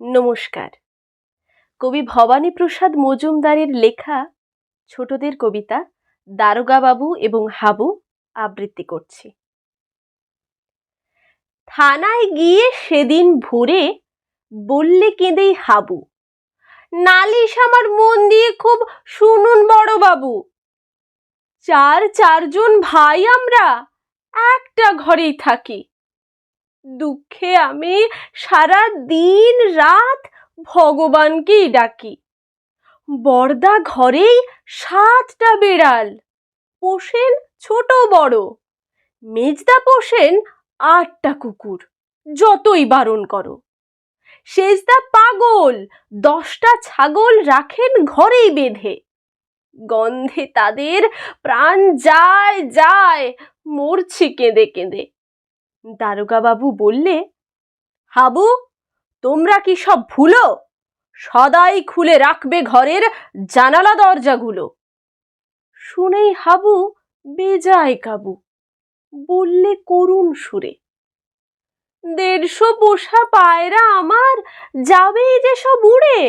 নমস্কার। কবি ভবানীপ্রসাদ মজুমদারের লেখা ছোটদের কবিতা দারোগাবাবু এবং হাবু আবৃত্তি করছি। থানায় গিয়ে সেদিন ভোরে বললে কেঁদেই হাবু, নালিশ আমার মন দিয়ে খুব শুনুন বড়বাবু, চার চারজন ভাই আমরা একটা ঘরেই থাকি। দুঃখে আমি সারা দিন রাত ভগবানকেই ডাকি। বর্দা ঘরেই সাতটা বেড়াল, পোষেন ছোট বড়। মেজদা পোষেন আটটা কুকুর, যতই বারণ করো। সেজদা পাগল, দশটা ছাগল রাখেন ঘরেই বেঁধে। গন্ধে তাদের প্রাণ যায় যায়, মরছি কেঁদে কেঁদে। দারোগাবাবু বললে, হাবু, তোমরা কি সব ভুলো? সদাই খুলে রাখবে ঘরের জানালা দরজাগুলো। শুনেই হাবু বেজায় কাবু, বললে করুণ সুরে, দেড়শো পোষা পায়রা আমার যাবেই যে সব উড়ে।